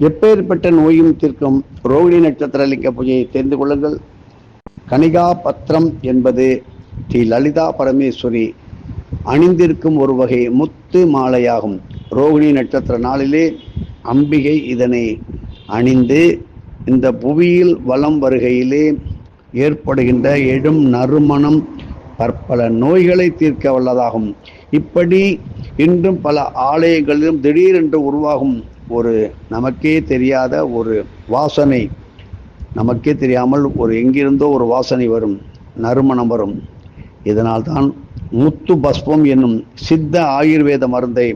எப்பேற்பட்ட நோயும் தீர்க்கும் ரோகிணி நட்சத்திர லிங்க பூஜையை தெரிந்து கொள்ளுங்கள். கனிகா பத்திரம் என்பது ஸ்ரீ லலிதா பரமேஸ்வரி அணிந்திருக்கும் ஒரு வகை முத்து மாலையாகும். ரோகிணி நட்சத்திர நாளிலே அம்பிகை இதனை அணிந்து இந்த புவியில் வலம் வருகையிலே ஏற்படுகின்ற எடும் நறுமணம் பற்பல நோய்களை தீர்க்க வல்லதாகும். இப்படி இன்றும் பல ஆலயங்களிலும் திடீரென்று உருவாகும் ஒரு நமக்கே தெரியாத ஒரு வாசனை. நமக்கே தெரியாமல் ஒரு எங்கிருந்தோ ஒரு வாசனை வரும் நறுமணம் வரும். இதனால்தான் முத்து பஸ்பம் என்னும் சித்த ஆயுர்வேத மருந்தை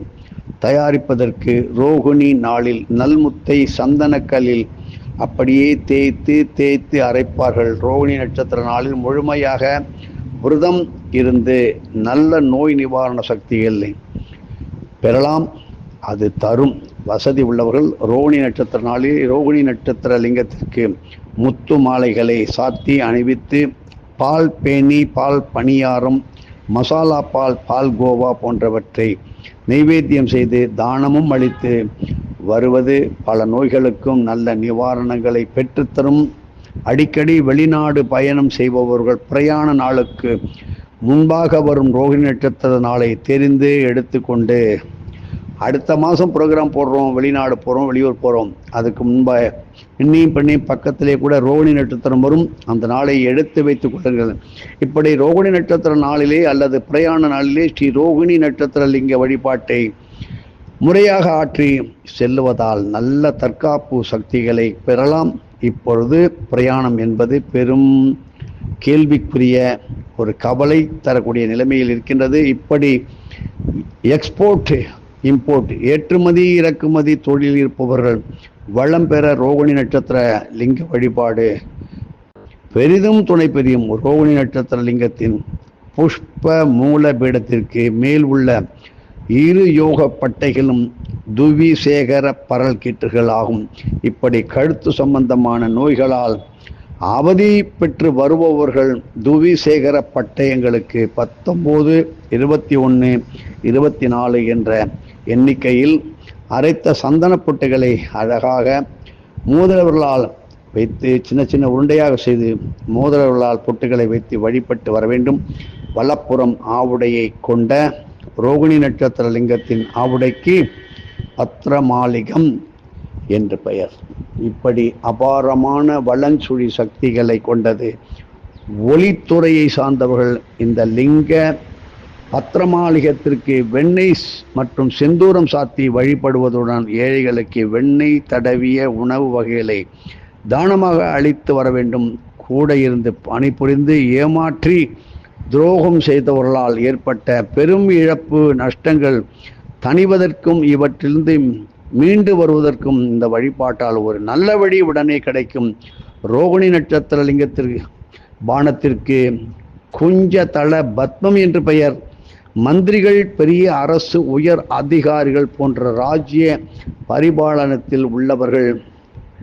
தயாரிப்பதற்கு ரோகிணி நாளில் நல்முத்தை சந்தனக்கல்லில் அப்படியே தேய்த்து தேய்த்து அரைப்பார்கள். ரோகிணி நட்சத்திர நாளில் முழுமையாக விரதம் இருந்து நல்ல நோய் நிவாரண சக்திகளை பெறலாம். அது தரும். வசதி உள்ளவர்கள் ரோகிணி நட்சத்திர நாளில் ரோகிணி நட்சத்திர லிங்கத்திற்கு முத்து மாலைகளை சாத்தி அணிவித்து பால் பேணி பால் பணியாரம் மசாலா பால் பால் கோவா போன்றவற்றை நைவேத்தியம் செய்து தானமும் அளித்து வருவது பல நோய்களுக்கும் நல்ல நிவாரணங்களை பெற்றுத்தரும். அடிக்கடி வெளிநாடு பயணம் செய்பவர்கள் பிரயாண நாளுக்கு முன்பாக வரும் ரோகிணி நட்சத்திர நாளை தெரிந்து எடுத்துக்கொண்டு அடுத்த மாதம் ப்ரோக்ராம் போடுறோம் வெளிநாடு போகிறோம் வெளியூர் போகிறோம் அதுக்கு முன்பாக இன்னையும் பெண்ணையும் பக்கத்திலே கூட ரோகிணி நட்சத்திரம் வரும். அந்த நாளை எடுத்து வைத்துக் கொள்ளுங்கள். இப்படி ரோகிணி நட்சத்திர நாளிலே அல்லது பிரயாண நாளிலே ஸ்ரீ ரோகிணி நட்சத்திர லிங்க வழிபாட்டை முறையாக ஆற்றி செல்லுவதால் நல்ல தற்காப்பு சக்திகளை பெறலாம். இப்பொழுது பிரயாணம் என்பது பெரும் கேள்விக்குரிய ஒரு கவலை தரக்கூடிய நிலைமையில் இருக்கின்றது. இப்படி எக்ஸ்போர்ட் இம்போர்ட் ஏற்றுமதி இறக்குமதி தொழிலில் இருப்பவர்கள் வளம் பெற ரோகிணி நட்சத்திர லிங்க வழிபாடு. பெரிதும் துணை பெரியும் ரோகிணி நட்சத்திர லிங்கத்தின் புஷ்ப மூல பீடத்திற்கு மேல் உள்ள இரு யோக பட்டைகளும் துவிசேகர பரல் கீற்றுகள் ஆகும். இப்படி கழுத்து சம்பந்தமான நோய்களால் அவதி பெற்று வருபவர்கள் துவிசேகர பட்டயங்களுக்கு பத்தொம்போது இருபத்தி ஒன்று இருபத்தி நாலு என்ற எண்ணிக்கையில் அரைத்த சந்தன பொட்டுகளை அழகாக மோதிரவர்களால் வைத்து சின்ன சின்ன உருண்டையாக செய்து மோதிரவர்களால் பொட்டுகளை வைத்து வழிபட்டு வர வேண்டும். வலப்புறம் ஆவுடையை கொண்ட ரோகிணி நட்சத்திர லிங்கத்தின் ஆவுடைக்கு பத்திரமாளிகம் என்று பெயர். இப்படி அபாரமான வளஞ்சுழி சக்திகளை கொண்டது ஒளித்துறையை சார்ந்தவர்கள் இந்த லிங்க பத்திரமாளிகத்திற்கு வெண்ணெய் மற்றும் செந்தூரம் சாத்தி வழிபடுவதுடன் ஏழைகளுக்கு வெண்ணெய் தடவிய உணவு வகைகளை தானமாக அளித்து வர வேண்டும். கூட இருந்து பணிபுரிந்து ஏமாற்றி துரோகம் செய்தவர்களால் ஏற்பட்ட பெரும் இழப்பு நஷ்டங்கள் தணிவதற்கும் இவற்றிலிருந்து மீண்டு வருவதற்கும் இந்த வழிபாட்டால் ஒரு நல்ல வழி உடனே கிடைக்கும். ரோகிணி நட்சத்திர லிங்கத்திற்கு பானத்திற்கு குஞ்ச தள பத்மம் என்று பெயர். மந்திரிகள் பெரிய அரசு உயர் அதிகாரிகள் போன்ற ராஜ்ய பரிபாலனத்தில் உள்ளவர்கள்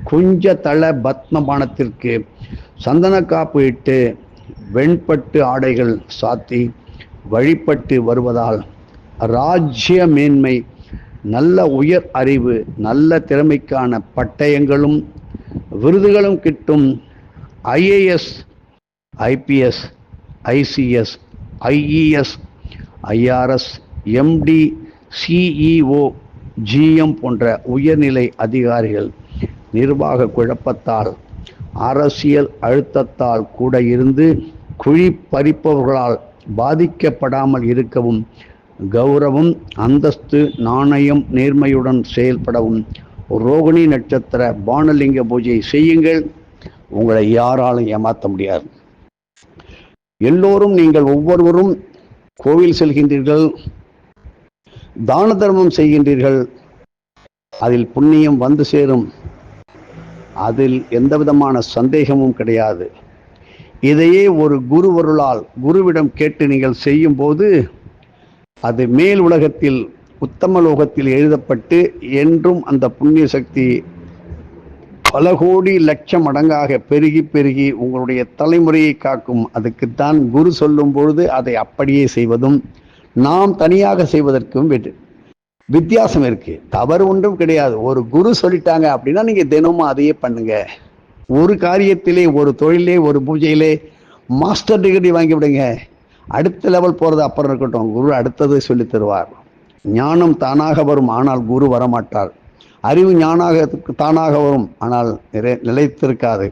குஞ்ச தள பத்மபானத்திற்கு சந்தன காப்பு இட்டு வெண்பட்டு ஆடைகள் சாத்தி வழிபட்டு வருவதால் ராஜ்ய மேன்மை நல்ல உயர் அறிவு நல்ல திறமைக்கான பட்டயங்களும் விருதுகளும் கிட்டும் IAS IPS ICS IES IRS MD CEO GM போன்ற உயர்நிலை அதிகாரிகள் நிர்வாக குழப்பத்தால் அரசியல் அழுத்தத்தால் கூட இருந்து குழி பறிப்பவர்களால் பாதிக்கப்படாமல் இருக்கவும் கௌரவம் அந்தஸ்து நாணயம் நேர்மையுடன் செயல்படவும் ரோகிணி நட்சத்திர பானலிங்க பூஜை செய்யுங்கள். உங்களை யாராலும் ஏமாற்ற முடியாது. எல்லோரும் நீங்கள் ஒவ்வொருவரும் கோவில் செல்கின்றீர்கள் தான தர்மம் செய்கின்றீர்கள் அதில் புண்ணியம் வந்து சேரும். அதில் எந்த விதமான சந்தேகமும் கிடையாது. இதையே ஒரு குருவருளால் குருவிடம் கேட்டு நீங்கள் செய்யும் போது அது மேல் உலகத்தில் உத்தம லோகத்தில் எழுதப்பட்டு என்றும் அந்த புண்ணிய சக்தி பல கோடி லட்சம் மடங்காக பெருகி பெருகி உங்களுடைய தலைமுறையை காக்கும். அதுக்குத்தான் குரு சொல்லும் பொழுது அதை அப்படியே செய்வதும் நாம் தனியாக செய்வதற்கும் வெற்றி. வித்தியாசம் இருக்கு. தவறு ஒன்றும் கிடையாது. ஒரு குரு சொல்லிட்டாங்க அப்படின்னா நீங்க தினமும் அதையே பண்ணுங்க. ஒரு காரியத்திலே ஒரு தொழிலே ஒரு பூஜையிலே மாஸ்டர் டிகிரி வாங்கி விடுங்க. அடுத்த லெவல் போறது அப்புறம் இருக்கட்டும். குரு அடுத்தது சொல்லி தருவார். ஞானம் தானாக வரும். ஆனால் குரு வரமாட்டார். அறிவு ஞானாக தானாக வரும். ஆனால் நிறை நிலைத்திருக்காது.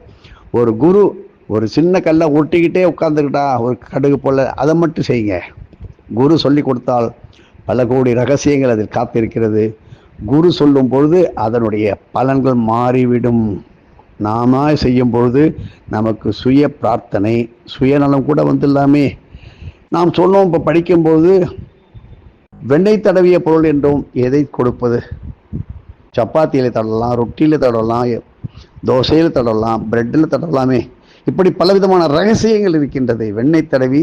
ஒரு குரு ஒரு சின்ன கல்லை ஒட்டிக்கிட்டே உட்காந்துக்கிட்டா ஒரு கடுகு போல அதை மட்டும் செய்யுங்க. குரு சொல்லி கொடுத்தால் பல கோடி ரகசியங்கள் அதில் காத்திருக்கிறது. குரு சொல்லும் பொழுது அதனுடைய பலன்கள் மாறிவிடும். நாம செய்யும் பொழுது நமக்கு சுய பிரார்த்தனை சுயநலம் கூட வந்துடலாமே. நாம் சொன்னோம் இப்போ படிக்கும்போது வெண்ணெய் தடவிய பொருள் என்றும் எதை கொடுப்பது? சப்பாத்தியில் தடலாம் ரொட்டியில் தடலாம் தோசையில் தடலாம் பிரெட்டில் தடலாமே. இப்படி பலவிதமான ரகசியங்கள் இருக்கின்றது வெண்ணெய் தடவி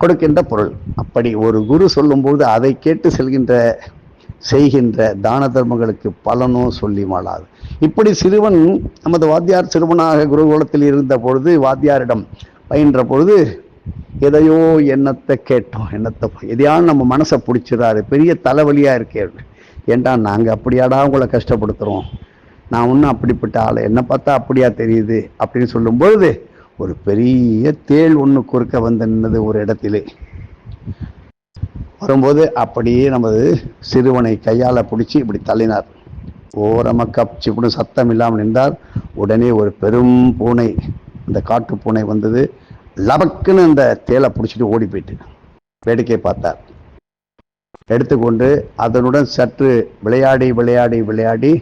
கொடுக்கின்ற பொருள். அப்படி ஒரு குரு சொல்லும்போது அதை கேட்டு செல்கின்ற செய்கின்ற தான தர்மங்களுக்கு பலனும் சொல்லி மாளாது இப்படி சிறுவன் நமது வாத்தியார் சிறுவனாக குருகுலத்தில் இருந்த பொழுது வாத்தியாரிடம் பயின்ற பொழுது எதையோ எண்ணத்தை கேட்டோம் எண்ணத்தை எதையாவது நம்ம மனசை பிடிச்சிடாரு பெரிய தலைவலியா இருக்கே. ஏண்டா நாங்கள் அப்படியாடா உங்களை கஷ்டப்படுத்துகிறோம் நான் ஒன்றும் அப்படிப்பட்ட ஆள். என்னை பார்த்தா அப்படியா தெரியுது? அப்படின்னு சொல்லும்பொழுது ஒரு பெரிய தேள் ஒன்று குறுக்க வந்து நின்னது ஒரு இடத்திலே. வரும்போது அப்படியே நமது சிறுவனை கையால் பிடிச்சி இப்படி தள்ளினார். ஓரமாக கப்சி கூட சத்தம் இல்லாமல் நின்றார். உடனே ஒரு பெரும் பூனை அந்த காட்டு பூனை வந்தது. லபக்குன்னு அந்த தேலை பிடிச்சிட்டு ஓடி போயிட்டு வேடிக்கை பார்த்தார். எடுத்துக்கொண்டு அதனுடன் சற்று விளையாடி விளையாடி விளையாடி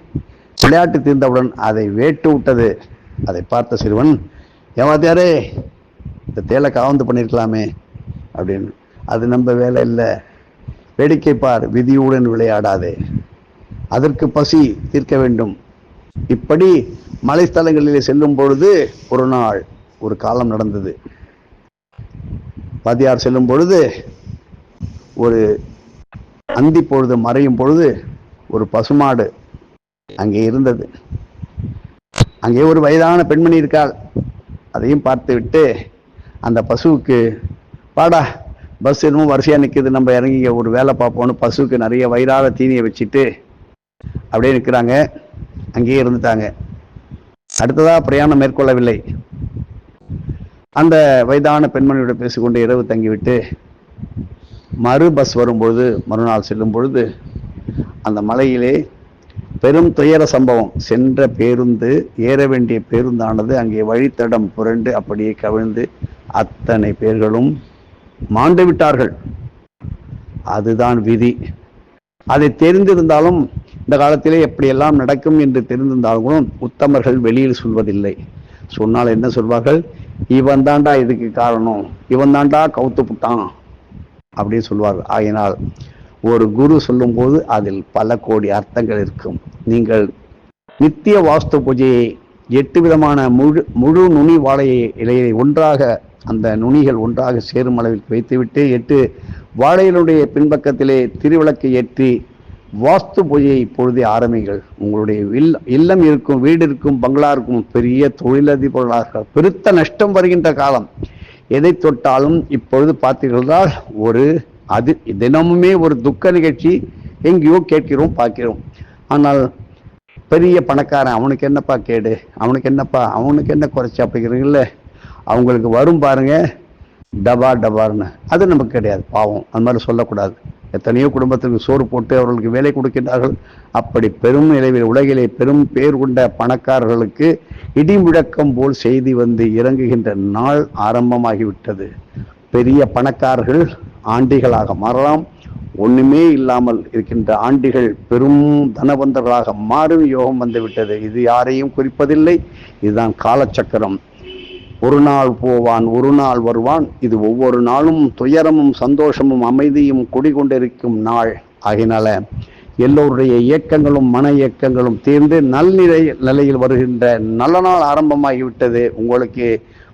விளையாட்டு தீர்ந்தவுடன் அதை வேட்டு விட்டது அதை பார்த்த சிறுவன் ஏமாத்தியாரே இந்த தேலை காவந்து பண்ணியிருக்கலாமே அப்படின்னு. அது நம்ம வேலை இல்லை. வேடிக்கை பார் விதியுடன் விளையாடாதே. அதற்கு பசி தீர்க்க வேண்டும். இப்படி மலைஸ்தலங்களிலே செல்லும் பொழுது ஒரு நாள் ஒரு காலம் நடந்தது. வாத்தியார் செல்லும் பொழுது ஒரு அந்தி பொழுது மறையும் பொழுது ஒரு பசுமாடு அங்கே இருந்தது. அங்கே ஒரு வயதான பெண்மணி இருக்காள். அதையும் பார்த்து விட்டு அந்த பசுவுக்கு பாடா பஸ் என்னமோ வரிசையாக நிற்கிது நம்ம இறங்கி ஒரு வேலை பார்ப்போம்னு. பசுவுக்கு நிறைய வயிறார தீனியை வச்சுட்டு அப்படியே நிற்கிறாங்க. அங்கேயே இருந்துட்டாங்க. அடுத்ததாக பிரயாணம் மேற்கொள்ளவில்லை. அந்த வயதான பெண்மணியோட பேசிக்கொண்டு இரவு தங்கிவிட்டு மறு பஸ் வரும்பொழுது மறுநாள் செல்லும் பொழுது அந்த மலையிலே பெரும் துயர சம்பவம். சென்ற பேருந்து ஏற வேண்டிய பேருந்தானது அங்கே வழித்தடம் புரண்டு அப்படியே கவிழ்ந்து அத்தனை பேர்களும் மாண்டு விட்டார்கள். அதுதான் விதி. அதை தெரிந்திருந்தாலும் இந்த காலத்திலே எப்படியெல்லாம் நடக்கும் என்று தெரிந்திருந்தாலும் கூட உத்தமர்கள் வெளியில் சொல்வதில்லை. சொன்னால் என்ன சொல்வார்கள்? இவன் தாண்டா இதுக்கு காரணம். இவன் தாண்டா கவுத்து புட்டான் அப்படின்னு சொல்வார்கள். ஆகினால் ஒரு குரு சொல்லும்போது அதில் பல கோடி அர்த்தங்கள் இருக்கும். நீங்கள் நித்திய வாஸ்து பூஜையை எட்டு விதமான முழு முழு நுனி வாழை இலையை ஒன்றாக அந்த நுனிகள் ஒன்றாக சேரும் அளவில் வைத்துவிட்டு எட்டு வாழையினுடைய பின்பக்கத்திலே திருவிளக்கை ஏற்றி வாஸ்து பூஜையை இப்பொழுதே ஆரம்பிங்கள். உங்களுடைய இல் இல்லம் இருக்கும் வீடு இருக்கும் பங்களா இருக்கும் பெரிய தொழிலதிபர்களாக பெருத்த நஷ்டம் வருகின்ற காலம். எதை தொட்டாலும் இப்பொழுது பார்த்தீர்களா ஒரு அது தினமுமே ஒரு துக்க நிகழ்ச்சி எங்கேயோ கேட்கிறோம் பார்க்கிறோம். ஆனால் பெரிய பணக்காரன் அவனுக்கு என்னப்பா கேடு? அவனுக்கு என்னப்பா? அவனுக்கு என்ன குறைச்சி அப்படிங்கிறீங்கள அவங்களுக்கு வரும் பாருங்கள் டபா டபார்னு. அது நமக்கு கிடையாது பாவம். அந்த மாதிரி சொல்லக்கூடாது. எத்தனையோ குடும்பத்துக்கு சோறு போட்டு அவர்களுக்கு வேலை கொடுக்கின்றார்கள். அப்படி பெரும் நிலைவில் உலகிலே பெரும் பேர் கொண்ட பணக்காரர்களுக்கு இடி முழக்கம் போல் செய்தி வந்து இறங்குகின்ற நாள் ஆரம்பமாகிவிட்டது. பெரிய பணக்காரர்கள் ஆண்டிகளாக மாறலாம். ஒண்ணுமே இல்லாமல் இருக்கின்ற ஆண்டிகள் பெரும் தனவந்தர்களாக மாறும் யோகம் வந்துவிட்டது. இது யாரையும் குறிப்பதில்லை. இதுதான் காலச்சக்கரம். ஒரு நாள் போவான் ஒரு நாள் வருவான். இது ஒவ்வொரு நாளும் துயரமும் சந்தோஷமும் அமைதியும் குடிகொண்டிருக்கும் நாள். ஆகினால எல்லோருடைய இயக்கங்களும் மன இயக்கங்களும் தீர்ந்து நல்நிலை நிலையில் வருகின்ற நல்ல நாள் ஆரம்பமாகிவிட்டது. உங்களுக்கு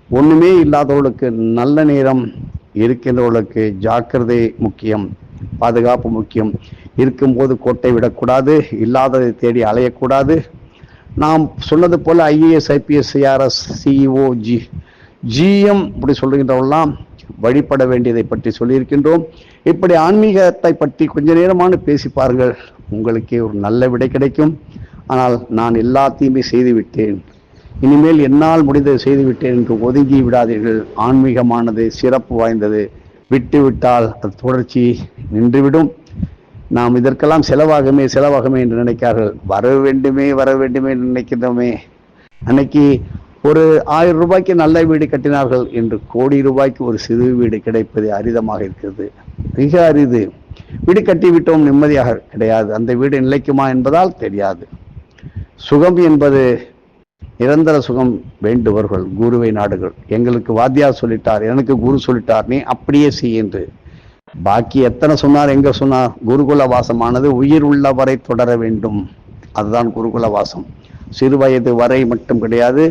ஒன்றுமே இல்லாதவர்களுக்கு நல்ல நேரம் இருக்கின்றவர்களுக்கு ஜாக்கிரதை முக்கியம் பாதுகாப்பு முக்கியம். இருக்கும்போது கோட்டை விடக்கூடாது இல்லாததை தேடி அலையக்கூடாது. நாம் சொன்னது போல் IAS IPS CRS CEO G GM இப்படி சொல்கின்றவெல்லாம் வழிபட வேண்டியதை பற்றி சொல்லியிருக்கின்றோம். இப்படி ஆன்மீகத்தை பற்றி கொஞ்ச நேரமான பேசி பாருங்கள். உங்களுக்கே ஒரு நல்ல விடை கிடைக்கும். ஆனால் நான் எல்லாத்தையுமே செய்துவிட்டேன். இனிமேல் என்னால் முடிந்ததை செய்துவிட்டேன் என்று ஒதுங்கி விடாதீர்கள். ஆன்மீகமானது சிறப்பு வாய்ந்தது. விட்டுவிட்டால் அது தொடர்ச்சி நின்றுவிடும். நாம் இதற்கெல்லாம் செலவாகுமே செலவாகுமே என்று நினைக்கிறார்கள் வர வேண்டுமே வர வேண்டுமே என்று நினைக்கின்றோமே. அன்னைக்கு ஒரு ஆயிரம் ரூபாய்க்கு நல்ல வீடு கட்டினார்கள் என்று கோடி ரூபாய்க்கு ஒரு சிறு வீடு கிடைப்பது அரிதமாக இருக்கிறது. மிக அரிது. வீடு கட்டி விட்டோம் நிம்மதியாக கிடையாது. அந்த வீடு நிலைக்குமா என்பதால் தெரியாது. சுகம் என்பது நிரந்தர சுகம் வேண்டுவர்கள் குருவை நாடுகள். எங்களுக்கு வாத்தியார் சொல்லிட்டார் எனக்கு குரு சொல்லிட்டார் நீ அப்படியே செய்ய என்று பாக்கி எத்தனை சொன்னார் எங்க சொன்னார்? குருகுல வாசமானது உயிர் உள்ளவரை தொடர வேண்டும். அதுதான் குருகுல வாசம் சிறு வயது வரை மட்டும் கிடையாது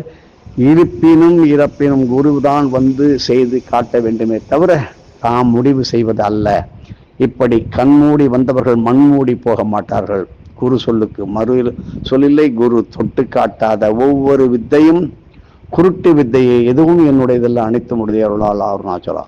இருப்பினும் இறப்பினும் குருதான் வந்து செய்து காட்ட வேண்டுமே தவிர தாம் முடிவு செய்வது அல்ல. இப்படி கண்மூடி வந்தவர்கள் மண்மூடி போக மாட்டார்கள். குரு சொல்லுக்கு மறு சொல்லில்லை குரு தொட்டு காட்டாத ஒவ்வொரு வித்தையும் குருட்டு வித்தையை எதுவும் என்னுடைய இதெல்லாம் அனைத்து முடிய அருளால் அருணாச்சலா